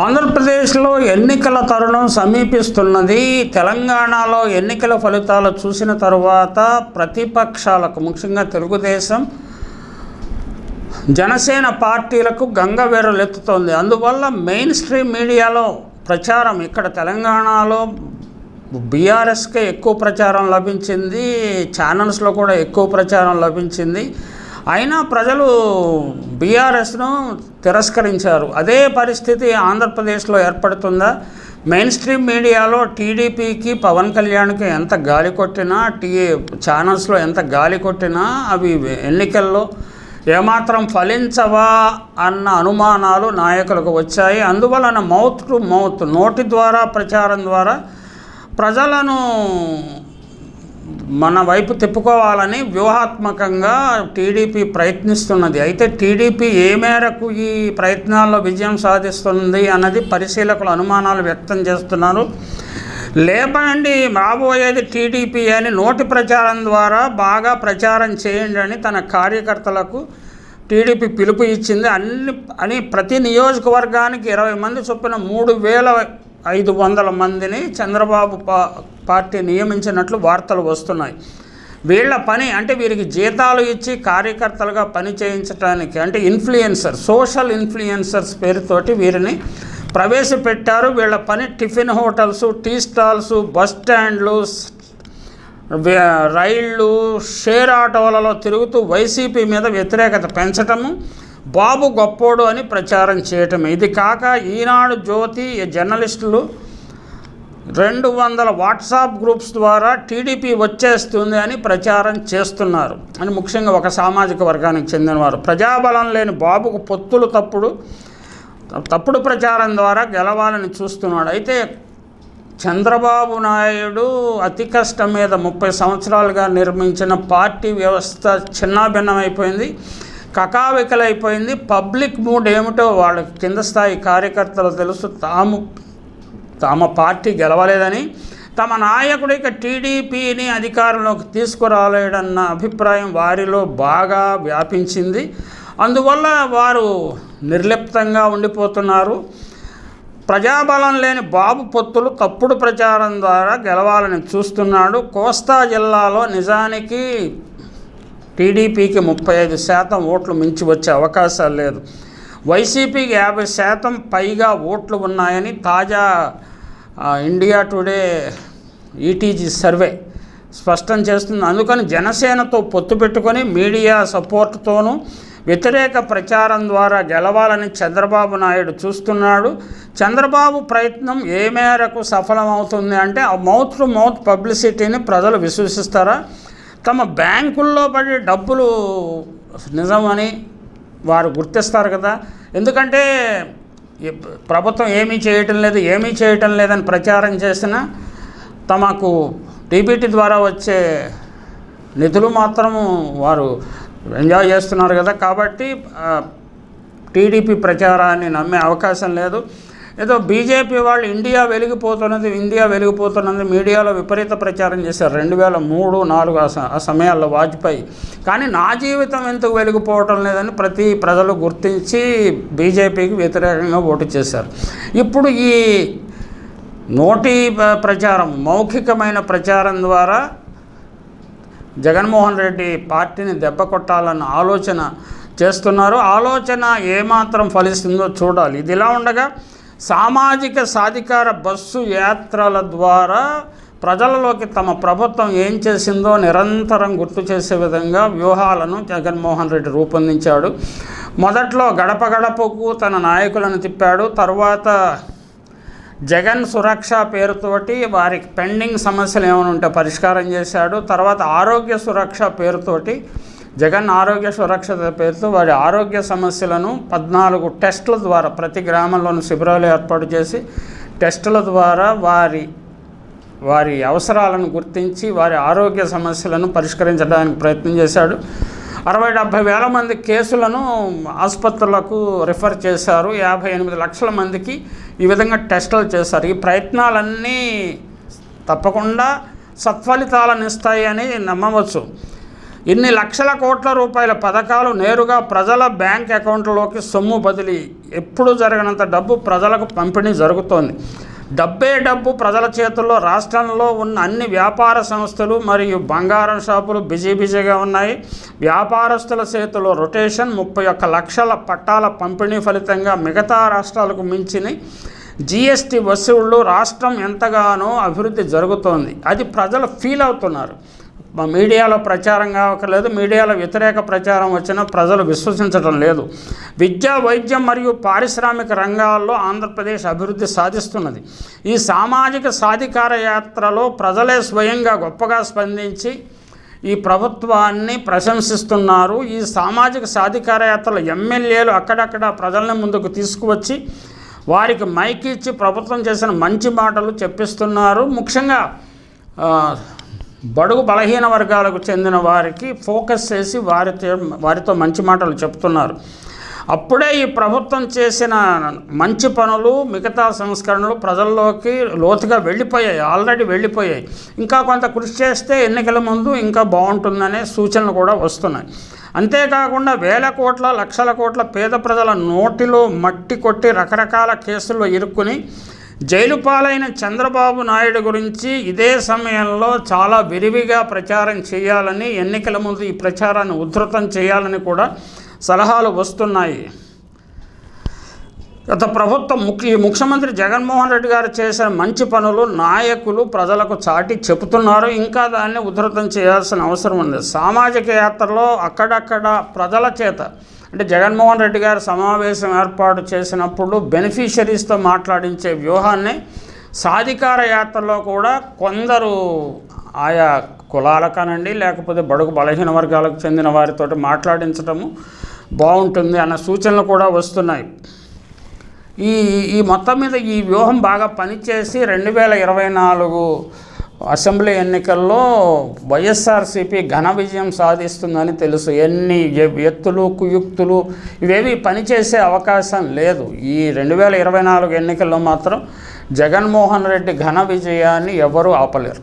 ఆంధ్రప్రదేశ్లో ఎన్నికల తరుణం సమీపిస్తున్నది. తెలంగాణలో ఎన్నికల ఫలితాలు చూసిన తరువాత ప్రతిపక్షాలకు ముఖ్యంగా తెలుగుదేశం జనసేన పార్టీలకు గంగవెర్రలెత్తుతోంది అందువల్ల మెయిన్ స్ట్రీమ్ మీడియాలో ప్రచారం ఇక్కడ తెలంగాణలో బీఆర్ఎస్కే ఎక్కువ ప్రచారం లభించింది. ఛానల్స్లో కూడా ఎక్కువ ప్రచారం లభించింది. అయినా ప్రజలు బీఆర్ఎస్ను తిరస్కరించారు. అదే పరిస్థితి ఆంధ్రప్రదేశ్లో ఏర్పడుతుందా? మెయిన్ స్ట్రీమ్ మీడియాలో టీడీపీకి పవన్ కళ్యాణ్కి ఎంత గాలి కొట్టినా టీ ఛానల్స్లో ఎంత గాలి కొట్టినా అవి ఎన్నికల్లో ఏమాత్రం ఫలించవా అన్న అనుమానాలు నాయకులకు వచ్చాయి. అందువలన మౌత్ టు మౌత్ నోటి ద్వారా ప్రచారం ద్వారా ప్రజలను మన వైపు తిప్పుకోవాలని వ్యూహాత్మకంగా టీడీపీ ప్రయత్నిస్తున్నది. అయితే టీడీపీ ఏ మేరకు ఈ ప్రయత్నాల్లో విజయం సాధిస్తుంది అన్నది పరిశీలకులు అనుమానాలు వ్యక్తం చేస్తున్నారు. లేపండి రాబోయేది టీడీపీ అని నోటి ప్రచారం ద్వారా బాగా ప్రచారం చేయండి అని తన కార్యకర్తలకు టీడీపీ పిలుపు ఇచ్చింది. అన్ని అని ప్రతి నియోజకవర్గానికి ఇరవై మంది చొప్పున మూడు వేల ఐదు వందల మందిని చంద్రబాబు పా పార్టీ నియమించినట్లు వార్తలు వస్తున్నాయి. వీళ్ళ పని అంటే వీరికి జీతాలు ఇచ్చి కార్యకర్తలుగా పని చేయించడానికి అంటే ఇన్ఫ్లుయెన్సర్ సోషల్ ఇన్ఫ్లుయెన్సర్స్ పేరుతోటి వీరిని ప్రవేశపెట్టారు. వీళ్ళ పని tiffin hotels tea stalls bus స్టాండ్లు రైళ్ళు షేర్ ఆటోలలో తిరుగుతూ వైసీపీ మీద వ్యతిరేకత పెంచటము బాబు గొప్పోడు అని ప్రచారం చేయటం ఇది కాక ఈనాడు జ్యోతి జర్నలిస్టులు రెండు వందల వాట్సాప్ గ్రూప్స్ ద్వారా టీడీపీ వచ్చేస్తుంది అని ప్రచారం చేస్తున్నారు. అని ముఖ్యంగా ఒక సామాజిక వర్గానికి చెందినవారు. ప్రజాబలం లేని బాబుకు పొత్తులు తప్పుడు తప్పుడు ప్రచారం ద్వారా గెలవాలని చూస్తున్నాడు. అయితే చంద్రబాబు నాయుడు అతి కష్టం మీద ముప్పై సంవత్సరాలుగా నిర్మించిన పార్టీ వ్యవస్థ చిన్నాభిన్నమైపోయింది కకావికలైపోయింది. పబ్లిక్ మూడ్ ఏమిటో వాళ్ళ కింద స్థాయి కార్యకర్తలు తెలుసు. తాము తమ పార్టీ గెలవలేదని తమ నాయకుడు ఇక టీడీపీని అధికారంలోకి తీసుకురాలేడన్న అభిప్రాయం వారిలో బాగా వ్యాపించింది. అందువల్ల వారు నిర్లిప్తంగా ఉండిపోతున్నారు. ప్రజాబలం లేని బాబు పొత్తులు తప్పుడు ప్రచారం ద్వారా గెలవాలని చూస్తున్నాడు. కోస్తా జిల్లాలో నిజానికి టీడీపీకి ముప్పై ఐదు శాతం ఓట్లు మించి వచ్చే అవకాశాలు లేదు. వైసీపీకి యాభై శాతం పైగా ఓట్లు ఉన్నాయని తాజా ఇండియా టుడే ఈటీజీ సర్వే స్పష్టం చేస్తుంది. అందుకని జనసేనతో పొత్తు పెట్టుకొని మీడియా సపోర్ట్తోనూ వ్యతిరేక ప్రచారం ద్వారా గెలవాలని చంద్రబాబు నాయుడు చూస్తున్నాడు. చంద్రబాబు ప్రయత్నం ఏ మేరకు సఫలమవుతుంది అంటే ఆ మౌత్ టు మౌత్ పబ్లిసిటీని ప్రజలు విశ్వసిస్తారా? తమ బ్యాంకుల్లో పడే డబ్బులు నిజమని వారు గుర్తిస్తారు కదా. ఎందుకంటే ప్రభుత్వం ఏమీ చేయటం లేదు ఏమీ చేయటం లేదని ప్రచారం చేసిన తమకు డీబీటీ ద్వారా వచ్చే నిధులు మాత్రము వారు ఎంజాయ్ చేస్తున్నారు కదా. కాబట్టి టీడీపీ ప్రచారాన్ని నమ్మే అవకాశం లేదు. ఏదో బీజేపీ వాళ్ళు ఇండియా వెలిగిపోతున్నది ఇండియా వెలిగిపోతున్నది మీడియాలో విపరీత ప్రచారం చేశారు. రెండు వేల మూడు నాలుగు ఆ సమయాల్లో వాజ్పేయి. కానీ నా జీవితం ఎందుకు వెలిగిపోవటం లేదని ప్రతి ప్రజలు గుర్తించి బీజేపీకి వ్యతిరేకంగా ఓటు చేశారు. ఇప్పుడు ఈ నోటి ప్రచారం మౌఖికమైన ప్రచారం ద్వారా జగన్మోహన్ రెడ్డి పార్టీని దెబ్బ కొట్టాలన్న ఆలోచన చేస్తున్నారు. ఆలోచన ఏమాత్రం ఫలిస్తుందో చూడాలి. ఇది ఇలా ఉండగా సామాజిక సాధికార బస్సు యాత్రల ద్వారా ప్రజలలోకి తమ ప్రభుత్వం ఏం చేసిందో నిరంతరం గుర్తు చేసే విధంగా వ్యూహాలను జగన్మోహన్ రెడ్డి రూపొందించాడు. మొదట్లో గడప గడపకు తన నాయకులను తిప్పాడు. తర్వాత జగన్ సురక్ష పేరుతోటి వారికి పెండింగ్ సమస్యలు ఏమైనా ఉంటే పరిష్కారం చేశాడు. తర్వాత ఆరోగ్య సురక్ష పేరుతోటి జగన్ ఆరోగ్య సురక్షత పేరుతో వారి ఆరోగ్య సమస్యలను పద్నాలుగు టెస్టుల ద్వారా ప్రతి గ్రామంలోనూ శిబిరాలు ఏర్పాటు చేసి టెస్టుల ద్వారా వారి వారి అవసరాలను గుర్తించి వారి ఆరోగ్య సమస్యలను పరిష్కరించడానికి ప్రయత్నం చేశాడు. అరవై డెబ్భై వేల మంది కేసులను ఆసుపత్రులకు రిఫర్ చేశారు. యాభై ఎనిమిది లక్షల మందికి ఈ విధంగా టెస్టులు చేశారు. ఈ ప్రయత్నాలన్నీ తప్పకుండా సత్ఫలితాలను ఇస్తాయి అని నమ్మవచ్చు. ఇన్ని లక్షల కోట్ల రూపాయల పథకాలు నేరుగా ప్రజల బ్యాంక్ అకౌంట్లోకి సొమ్ము బదిలీ. ఎప్పుడు జరగనంత డబ్బు ప్రజలకు పంపిణీ జరుగుతోంది. డబ్బే డబ్బు ప్రజల చేతుల్లో రాష్ట్రంలో ఉన్న అన్ని వ్యాపార సంస్థలు మరియు బంగారం షాపులు బిజీ బిజీగా ఉన్నాయి. వ్యాపారస్తుల చేతిలో రొటేషన్ ముప్పై ఒక్క లక్షల పట్టాల పంపిణీ ఫలితంగా మిగతా రాష్ట్రాలకు మించిన జిఎస్టి వసూళ్ళు రాష్ట్రం ఎంతగానో అభివృద్ధి జరుగుతోంది. అది ప్రజలు ఫీల్ అవుతున్నారు. మీడియాలో ప్రచారం కావట్లేదు మీడియాలో వ్యతిరేక ప్రచారం వచ్చినా ప్రజలు విశ్వసించడం లేదు. విద్యా వైద్యం మరియు పారిశ్రామిక రంగాల్లో ఆంధ్రప్రదేశ్ అభివృద్ధి సాధిస్తున్నది. ఈ సామాజిక సాధికార యాత్రలో ప్రజలే స్వయంగా గొప్పగా స్పందించి ఈ ప్రభుత్వాన్ని ప్రశంసిస్తున్నారు. ఈ సామాజిక సాధికార యాత్రలో ఎమ్మెల్యేలు అక్కడక్కడ ప్రజల్ని ముందుకు తీసుకువచ్చి వారికి మైక్ ఇచ్చి ప్రభుత్వం చేసిన మంచి మాటలు చెప్పిస్తున్నారు. ముఖ్యంగా బడుగు బలహీన వర్గాలకు చెందిన వారికి ఫోకస్ చేసి వారితో వారితో మంచి మాటలు చెప్తున్నారు. అప్పుడే ఈ ప్రభుత్వం చేసిన మంచి పనులు మిగతా సంస్కరణలు ప్రజల్లోకి లోతుగా వెళ్ళిపోయాయి ఆల్రెడీ వెళ్ళిపోయాయి. ఇంకా కొంత కృషి చేస్తే ఎన్నికల ముందు ఇంకా బాగుంటుందనే సూచనలు కూడా వస్తున్నాయి. అంతేకాకుండా వేల కోట్ల లక్షల కోట్ల పేద ప్రజల నోటిలో మట్టి కొట్టి రకరకాల కేసుల్లో ఇరుక్కుని జైలు పాలైన చంద్రబాబు నాయుడు గురించి ఇదే సమయంలో చాలా విరివిగా ప్రచారం చేయాలని ఎన్నికల ముందు ఈ ప్రచారాన్ని ఉధృతం చేయాలని కూడా సలహాలు వస్తున్నాయి. గత ప్రభుత్వం ముఖ్య ముఖ్యమంత్రి జగన్మోహన్ రెడ్డి గారు చేసిన మంచి పనులు నాయకులు ప్రజలకు చాటి చెబుతున్నారు. ఇంకా దాన్ని ఉధృతం చేయాల్సిన అవసరం ఉంది. సామాజిక యాత్రలో అక్కడక్కడ ప్రజల చేత అంటే జగన్మోహన్ రెడ్డి గారు సమావేశం ఏర్పాటు చేసినప్పుడు బెనిఫిషరీస్తో మాట్లాడించే వ్యూహాన్ని సాధికార యాత్రలో కూడా కొందరు ఆయా కులాలకనండి లేకపోతే బడుగు బలహీన వర్గాలకు చెందిన వారితో మాట్లాడించడము బాగుంటుంది అన్న సూచనలు కూడా వస్తున్నాయి. ఈ ఈ మొత్తం మీద ఈ వ్యూహం బాగా పనిచేసి రెండు వేల ఇరవై నాలుగు అసెంబ్లీ ఎన్నికల్లో వైఎస్ఆర్సీపీ ఘన విజయం సాధిస్తుందని తెలుసు. ఎన్ని ఎత్తులు కుయుక్తులు ఇవేవి పనిచేసే అవకాశం లేదు. ఈ రెండు వేల ఇరవై నాలుగు ఎన్నికల్లో మాత్రం జగన్మోహన్ రెడ్డి ఘన విజయాన్ని ఎవరూ ఆపలేరు.